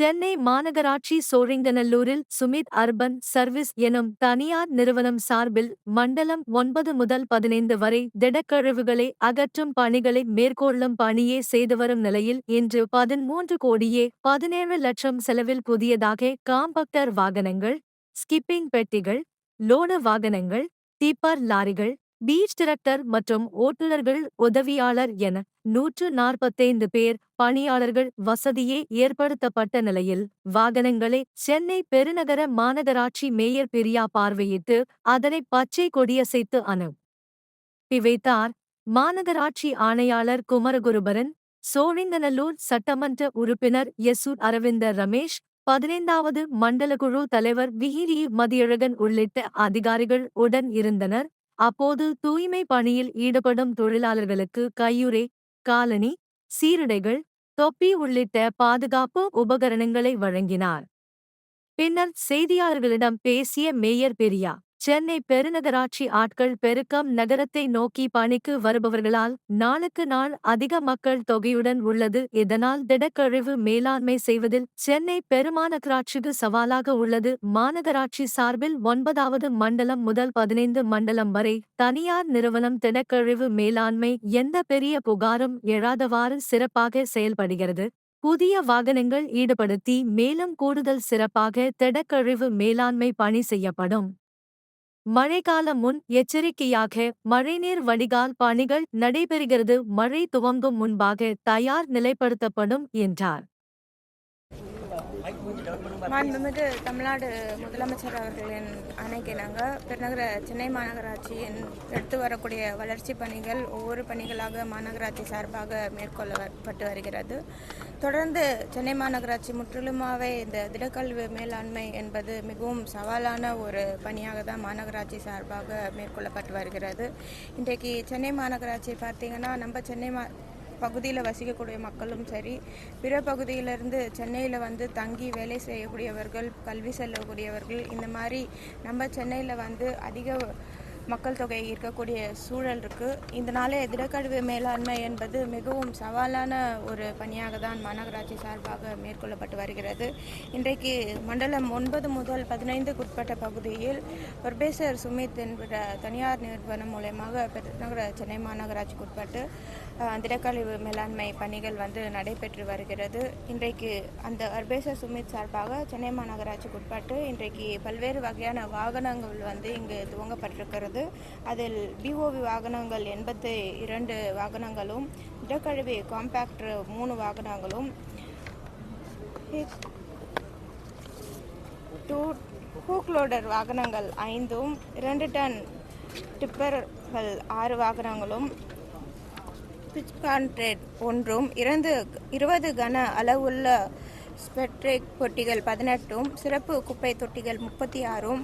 சென்னை மாநகராட்சி சோழிங்கநல்லூரில் Sumit urban service எனும் தனியார் நிறுவனம் சார்பில் மண்டலம் ஒன்பது முதல் பதினைந்து வரை திடக்கழிவுகளை அகற்றும் பணிகளை மேற்கொள்ளும் பணியே செய்து வரும் நிலையில் இன்று பதிமூன்று கோடியே பதினேழு லட்சம் செலவில் புதியதாக காம்பக்டர் வாகனங்கள் ஸ்கிப்பிங் பெட்டிகள் லோடு வாகனங்கள் டிப்பர் லாரிகள் பீச் டிரக்டர் மற்றும் ஓட்டுநர்கள் உதவியாளர் என நூற்று நாற்பத்தைந்து பேர் பணியாளர்கள் வசதியே ஏற்படுத்தப்பட்ட நிலையில் வாகனங்களை சென்னை பெருநகர மாநகராட்சி மேயர் பிரியா பார்வையிட்டு அதனை பச்சை கொடியசைத்து அனுப்பி பிவைத்தார். மாநகராட்சி ஆணையாளர் குமரகுருபரன் சோழிங்கநல்லூர் சட்டமன்ற உறுப்பினர் எசூர் அரவிந்த ரமேஷ் பதினைந்தாவது மண்டலக்குழு தலைவர் விஹிரி மதியழகன் உள்ளிட்ட அதிகாரிகள் உடன் இருந்தனர். அப்போது தூய்மை பணியில் ஈடுபடும் தொழிலாளர்களுக்கு கையுறை காலணி சீருடைகள் தொப்பி உள்ளிட்ட பாதுகாப்பு உபகரணங்களை வழங்கினார். பின்னர் செய்தியாளர்களிடம் பேசிய மேயர் பெரியா சென்னை பெருநகராட்சி ஆட்கள் பெருக்கம் நகரத்தை நோக்கி பணிக்கு வருபவர்களால் நாளுக்கு நாள் அதிக மக்கள் தொகையுடன் உள்ளது. இதனால் திடக்கழிவு மேலாண்மை செய்வதில் சென்னை பெருமாநகராட்சிக்கு சவாலாக உள்ளது. மாநகராட்சி சார்பில் ஒன்பதாவது மண்டலம் முதல் பதினைந்து மண்டலம் வரை தனியார் நிறுவனம் திடக்கழிவு மேலாண்மை எந்த பெரிய புகாரும் எழாதவாறு சிறப்பாக செயல்படுகிறது. புதிய வாகனங்கள் ஈடுபடுத்தி மேலும் கூடுதல் சிறப்பாக திடக்கழிவு மேலாண்மை பணி செய்யப்படும். மழைக்கால முன் எச்சரிக்கையாக மழைநீர் வடிகால் பணிகள் நடைபெறுகிறது. மழை துவங்கும் முன்பாக தயார் நிலைப்படுத்தப்படும் என்றார். மாண்புமிகு தமிழ்நாடு முதலமைச்சர் அவர்களின் அணைக்கு நாங்கள் பெருநகர சென்னை மாநகராட்சியின் எடுத்து வரக்கூடிய வளர்ச்சி பணிகள் ஒவ்வொரு பணிகளாக மாநகராட்சி சார்பாக மேற்கொள்ளப்பட்டு வருகிறது. தொடர்ந்து சென்னை மாநகராட்சி முற்றிலுமாவே இந்த திடக்கழிவு மேலாண்மை என்பது மிகவும் சவாலான ஒரு பணியாக தான் மாநகராட்சி சார்பாக மேற்கொள்ளப்பட்டு வருகிறது. இன்றைக்கு சென்னை மாநகராட்சி பார்த்தீங்கன்னா நம்ம சென்னை மா பகுதியில் வசிக்கக்கூடிய மக்களும் சரி பிற பகுதியிலிருந்து சென்னையில் வந்து தங்கி வேலை செய்யக்கூடியவர்கள் கல்வி செல்லக்கூடியவர்கள் இந்த மாதிரி நம்ம சென்னையில் வந்து அதிக மக்கள் தொகை இருக்கக்கூடிய சூழல் இருக்குது இதனால திடக்கழிவு மேலாண்மை என்பது மிகவும் சவாலான ஒரு பணியாக தான் மாநகராட்சி சார்பாக மேற்கொள்ளப்பட்டு வருகிறது. இன்றைக்கு மண்டலம் ஒன்பது முதல் பதினைந்துக்குட்பட்ட பகுதியில் பர்பேசர் சுமித் என்கிற தனியார் நிறுவனம் மூலயமாக பெருநகர சென்னை மாநகராட்சிக்கு உட்பட்டு திடக்கழிவு மேலாண்மை பணிகள் வந்து நடைபெற்று வருகிறது. இன்றைக்கு அந்த அர்பேசர் சுமித் சார்பாக சென்னை மாநகராட்சிக்கு உட்பட்டு இன்றைக்கு பல்வேறு வகையான வாகனங்கள் வந்து இங்கு துவங்கப்பட்டிருக்கிறது. அதில் பிஓவி வாகனங்கள் எண்பத்தி இரண்டு வாகனங்களும் இடக்கழிவு காம்பாக்டர் மூணு வாகனங்களும் டூ ஹூக் லோடர் வாகனங்கள் ஐந்தும் இரண்டு டன் டிப்பர்கள் ஆறு வாகனங்களும் பிச் கான்ட்ரேட் ஒன்றும் இரண்டு இருபது கன அளவுள்ள ஸ்பெட்ரிக் பொட்டிகள் பதினெட்டும் சிறப்பு குப்பை தொட்டிகள் முப்பத்தி ஆறும்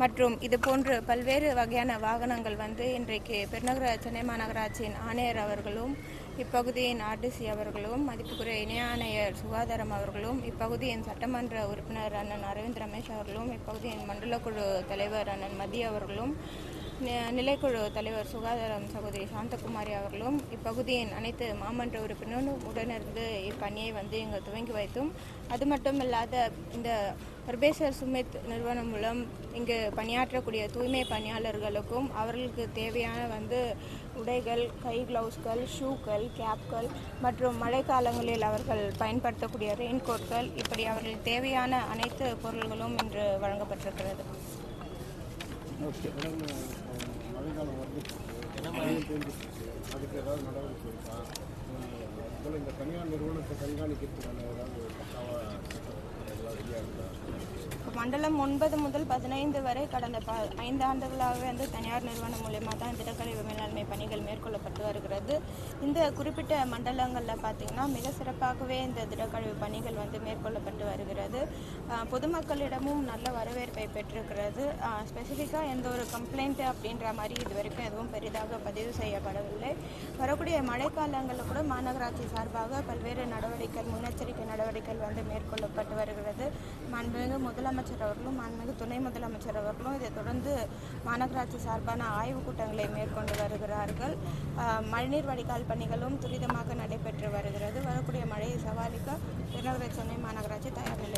மற்றும் இது போன்று பல்வேறு வகையான வாகனங்கள் வந்து இன்றைக்கு பெருநகர சென்னை மாநகராட்சியின் ஆணையர் அவர்களும் இப்பகுதியின் ஆர்டிசி அவர்களும் மதிப்புக்குரிய இணை ஆணையர் சுகாதாரம் அவர்களும் இப்பகுதியின் சட்டமன்ற உறுப்பினர் அண்ணன் அரவிந்த் ரமேஷ் அவர்களும் இப்பகுதியின் மண்டலக்குழு தலைவர் அண்ணன் மதிய அவர்களும் நிலைக்குழு தலைவர் சுகாதாரம் சகோதரி சாந்தகுமாரி அவர்களும் இப்பகுதியின் அனைத்து மாமன்ற உறுப்பினரும் உடனிருந்து இப்பணியை வந்து இங்கு துவங்கி வைத்தும் அது மட்டும் இல்லாத இந்த பர்பேசர் சுமித் நிறுவனம் மூலம் இங்கு பணியாற்றக்கூடிய தூய்மை பணியாளர்களுக்கும் அவர்களுக்கு தேவையான வந்து உடைகள் கை கிளவுஸ்கள் ஷூக்கள் கேப்கள் மற்றும் மழைக்காலங்களில் அவர்கள் பயன்படுத்தக்கூடிய ரெயின்கோட்கள் இப்படி அவர்களுக்கு தேவையான அனைத்து பொருள்களும் இன்று வழங்கப்பட்டிருக்கிறது. ஓகே மழைக்காலம் வருது அதுக்கு ஏதாவது நடவடிக்கை இருக்கா இந்த தனியார் நிறுவனத்தை கண்காணிக்கிறதுக்கான ஏதாவது பக்காவாக மண்டலம் ஒன்பது முதல் பதினைந்து வரை கடந்த ப ஐந்து ஆண்டுகளாக வந்து தனியார் நிறுவனம் மூலயமா தான் திடக்கழிவு மேலாண்மை பணிகள் மேற்கொள்ளப்பட்டு வருகிறது. இந்த குறிப்பிட்ட மண்டலங்களில் பார்த்திங்கன்னா மிக சிறப்பாகவே இந்த திடக்கழிவு பணிகள் வந்து மேற்கொள்ளப்பட்டு வருகிறது. பொதுமக்களிடமும் நல்ல வரவேற்பை பெற்றிருக்கிறது. ஸ்பெசிஃபிக்காக எந்த ஒரு கம்ப்ளைண்ட் அப்படின்ற மாதிரி இது வரைக்கும் எதுவும் பெரிதாக பதிவு செய்யப்படவில்லை. வரக்கூடிய மழைக்காலங்களில் கூட மாநகராட்சி சார்பாக பல்வேறு நடவடிக்கைகள் முன்னெச்சரிக்கை நடவடிக்கைகள் வந்து மேற்கொள்ளப்பட்டு வருகிறது. மாண்புமிகு முதலமைச்சர் அவர்களும் மாண்புமிகு துணை முதலமைச்சர் அவர்களும் இதை தொடர்ந்து மாநகராட்சி சார்பான ஆய்வுக் கூட்டங்களை மேற்கொண்டு வருகிறார்கள். ஆஹ் மழைநீர் வடிகால் பணிகளும் துரிதமாக நடைபெற்று வருகிறது. வரக்கூடிய மழையை சவாலிக்க திருநகரை சென்னை மாநகராட்சி தயார் நிலை